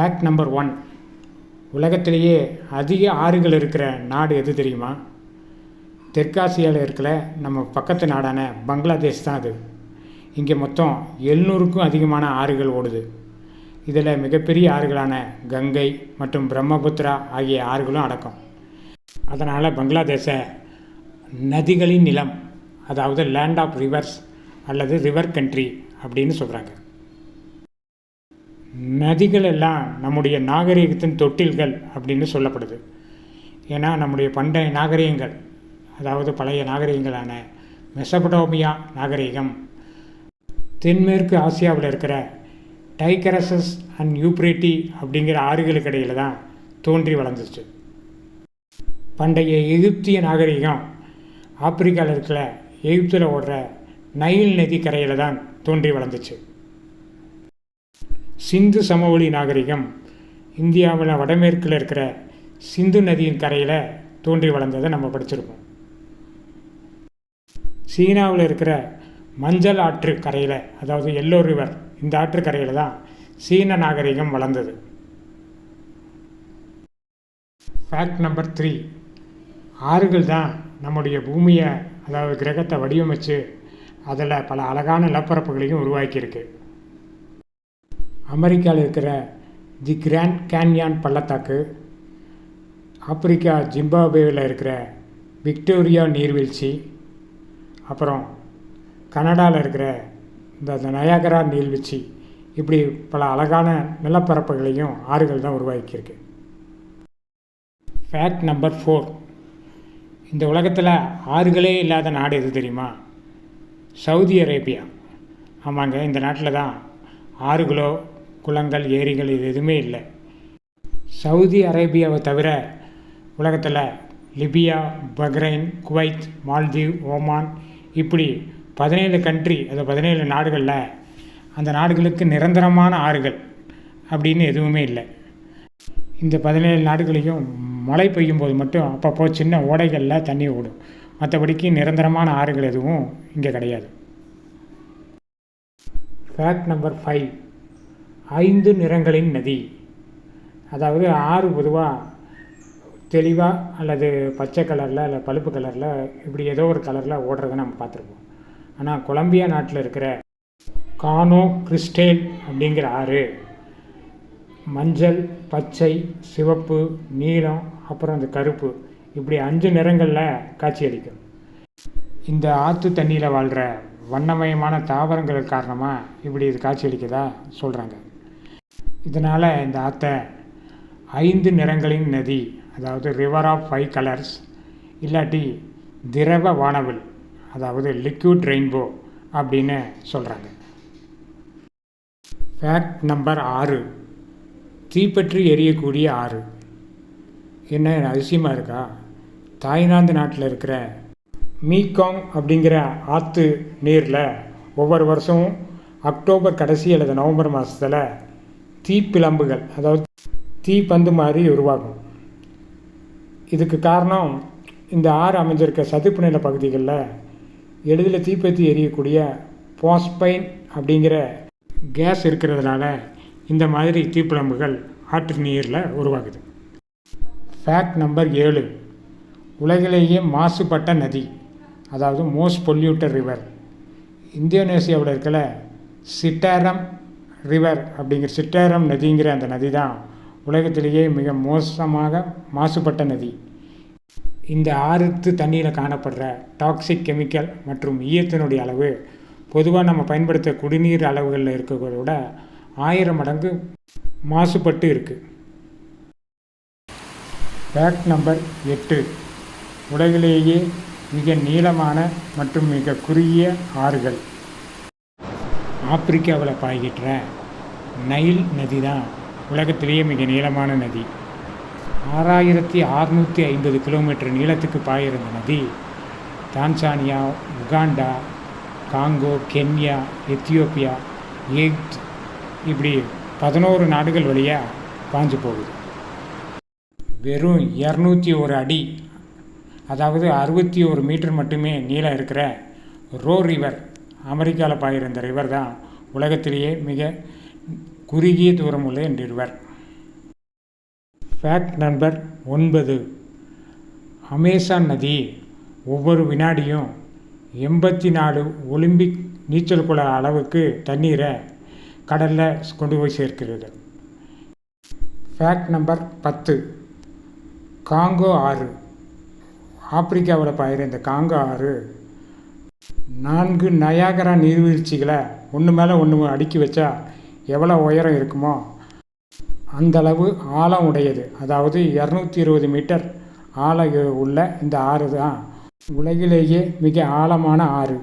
Fact number one உலகத்திலேயே அதிக ஆறுகள் இருக்கிற நாடு எது தெரியுமா? தெற்காசியாவில் இருக்கிற நம்ம பக்கத்து நாடான பங்களாதேஷ் தான் அது. இங்கே மொத்தம் எழுநூறுக்கும் அதிகமான ஆறுகள் ஓடுது. இதில் மிகப்பெரிய ஆறுகளான கங்கை மற்றும் பிரம்மபுத்திரா ஆகிய ஆறுகளும் அடக்கம். அதனால் பங்களாதேஷை நதிகளின் நிலம் அதாவது லேண்ட் ஆஃப் ரிவர்ஸ் அல்லது ரிவர் கண்ட்ரி அப்படின்னு சொல்கிறாங்க நதிகள் எல்லாம் நம்முடைய நாகரிகத்தின் தொட்டில்கள் அப்படின்னு சொல்லப்படுது. ஏன்னா நம்முடைய பண்டைய நாகரிகங்கள் அதாவது பழைய நாகரிகங்களான மெசபடோமியா நாகரிகம் தென்மேற்கு ஆசியாவில் இருக்கிற டைகரசஸ் அண்ட் யூப்ரேட்டி அப்படிங்கிற ஆறுகளுக்கு இடையில் தான் தோன்றி வளர்ந்துச்சு. பண்டைய எகிப்திய நாகரிகம் ஆப்பிரிக்காவில் இருக்கிற எகிப்தில் ஓடுற நைல் நதி கரையில் தான் தோன்றி வளர்ந்துச்சு. சிந்து சமவெளி நாகரிகம். இந்தியாவில் வடமேற்கில் இருக்கிற சிந்து நதியின் கரையில் தோன்றி வளர்ந்ததை நம்ம படிச்சிருக்கோம் சீனாவில் இருக்கிற மஞ்சள் ஆற்று கரையில் அதாவது எல்லோ ரிவர் இந்த ஆற்று கரையில் தான் சீன நாகரிகம் வளர்ந்தது. ஃபேக்ட் நம்பர் த்ரீ ஆறுகள் தான் நம்முடைய பூமியை அதாவது கிரகத்தை வடிவமைச்சு அதில் பல அழகான நிலப்பரப்புகளையும் உருவாக்கியிருக்கு. அமெரிக்காவில் இருக்கிற தி கிராண்ட் கேன்யான் பள்ளத்தாக்கு ஆப்பிரிக்கா ஜிம்பாபேவில் இருக்கிற விக்டோரியா நீர்வீழ்ச்சி அப்புறம் கனடாவில் இருக்கிற இந்த இந்த நயாகரா நீர்வீழ்ச்சி இப்படி பல அழகான நிலப்பரப்புகளையும் ஆறுகள் தான் உருவாக்கியிருக்கு. ஃபேக்ட் நம்பர் ஃபோர் இந்த உலகத்தில் ஆறுகளே இல்லாத நாடு எது தெரியுமா? Saudi Arabia. ஆமாங்க இந்த நாட்டில் தான் ஆறுகளோ குளங்கள் ஏரிகள் இது எதுவுமே இல்லை. சவுதி அரேபியாவை தவிர உலகத்தில் Libya Bahrain Kuwait Maldive Oman இப்படி பதினேழு கண்ட்ரி அது பதினேழு நாடுகளில் அந்த நாடுகளுக்கு நிரந்தரமான ஆறுகள் அப்படின்னு எதுவுமே இல்லை. இந்த பதினேழு நாடுகளையும் மழை பெய்யும் போது மட்டும் அப்பப்போ சின்ன ஓடைகளில் தண்ணி ஓடும். மற்றபடிக்கு நிரந்தரமான ஆறுகள் எதுவும் இங்கே கிடையாது. ஃபேக்ட் நம்பர் ஃபைவ் ஐந்து நிறங்களின் நதி. அதாவது ஆறு பொதுவாக தெளிவாக அல்லது பச்சை கலரில் இல்லை பழுப்பு கலரில் இப்படி ஏதோ ஒரு கலரில் ஓடுறதை நம்ம பார்த்துருப்போம். ஆனால் கொலம்பியா நாட்டில் இருக்கிற கானோ கிறிஸ்டேல் அப்படிங்கிற ஆறு மஞ்சள் பச்சை சிவப்பு நீலம் அப்புறம் அந்த கருப்பு இப்படி அஞ்சு நிறங்களில் காட்சியளிக்கும் இந்த ஆற்று தண்ணியில் வாழ்கிற வண்ணமயமான தாவரங்கள் காரணமாக இப்படி இது காட்சியளிக்கதா சொல்கிறாங்க இதனால் இந்த ஆற்றை ஐந்து நிறங்களின் நதி அதாவது ரிவர் ஆஃப் ஃபைவ் கலர்ஸ் இல்லாட்டி திரவ வானவில் அதாவது லிக்விட் ரெயின்போ அப்படின்னு சொல்கிறாங்க ஃபேக்ட் நம்பர் ஆறு தீப்பற்றி எரியக்கூடிய ஆறு. என்ன அதிசயமாக இருக்கா? தாய்லாந்து நாட்டில் இருக்கிற மீகாங் அப்படிங்கிற ஆற்று நீரில் ஒவ்வொரு வருஷமும் அக்டோபர் கடைசி அல்லது நவம்பர் மாதத்தில் தீப்பிழம்புகள் அதாவது தீப்பந்து மாதிரி உருவாகும். இதுக்கு காரணம் இந்த ஆறு அமைஞ்சிருக்க சதுப்பு நில பகுதிகளில் எளிதில் தீப்பற்றி எரியக்கூடிய பாஸ்பைன் அப்படிங்கிற கேஸ் இருக்கிறதுனால இந்த மாதிரி தீப்பிழம்புகள் ஆற்று நீரில் உருவாகுது. ஃபேக்ட் நம்பர் ஏழு உலகிலேயே மாசுபட்ட நதி அதாவது மோஸ்ட் பொல்யூட்டர் ரிவர். இந்தோனேசியாவில் இருக்கிற சிட்டாரம் ரிவர் அப்படிங்கிற சிட்டாரம் நதிங்கிற அந்த நதி தான் உலகத்திலேயே மிக மோசமாக மாசுபட்ட நதி. இந்த ஆறுத்து தண்ணியில் காணப்படுற டாக்ஸிக் கெமிக்கல் மற்றும் ஈயத்தினுடைய அளவு பொதுவாக நம்ம பயன்படுத்த குடிநீர் அளவுகளில் இருக்கிறத விட ஆயிரம் மடங்கு மாசுபட்டு இருக்குது ஃபேக்ட் நம்பர் எட்டு. உலகிலேயே மிக நீளமான மற்றும் மிக குறுகிய ஆறுகள். ஆப்பிரிக்காவில் பாய்கின்ற நைல் நதி தான் உலகத்திலேயே மிக நீளமான நதி. ஆறாயிரத்தி ஆறுநூற்றி ஐம்பது கிலோமீட்டர் நீளத்துக்கு பாயிருந்த நதி Tanzania Uganda Congo Kenya Ethiopia Egypt இப்படி பதினோரு நாடுகள் வழியாக பாஞ்சு போகுது. வெறும் இரநூத்தி ஒரு அடி அதாவது அறுபத்தி ஒரு மீட்டர் மட்டுமே நீளம் இருக்கிற ரோ ரிவர் அமெரிக்காவில் பாயிருந்த ரிவர் தான் உலகத்திலேயே மிக குறுகிய தூரமுள்ள என்றிருவர் ஃபேக்ட் நம்பர் ஒன்பது. அமேசான் நதி ஒவ்வொரு வினாடியும் எண்பத்தி நாலு ஒலிம்பிக் நீச்சல் குள அளவுக்கு தண்ணீரை கடலில் கொண்டு போய் சேர்க்கிறது. ஃபேக்ட் நம்பர் பத்து. காங்கோ ஆறு. ஆப்பிரிக்காவில் பயிர் இந்த காங்கோ ஆறு நான்கு நயாகரா நீர்வீழ்ச்சிகளை ஒன்று மேலே ஒன்று அடுக்கி வச்சா எவ்வளோ உயரம் இருக்குமோ அந்த அளவு ஆழம் உடையது. அதாவது இரநூத்தி இருபது மீட்டர் ஆழ உள்ள இந்த ஆறு தான். உலகிலேயே மிக ஆழமான ஆறு.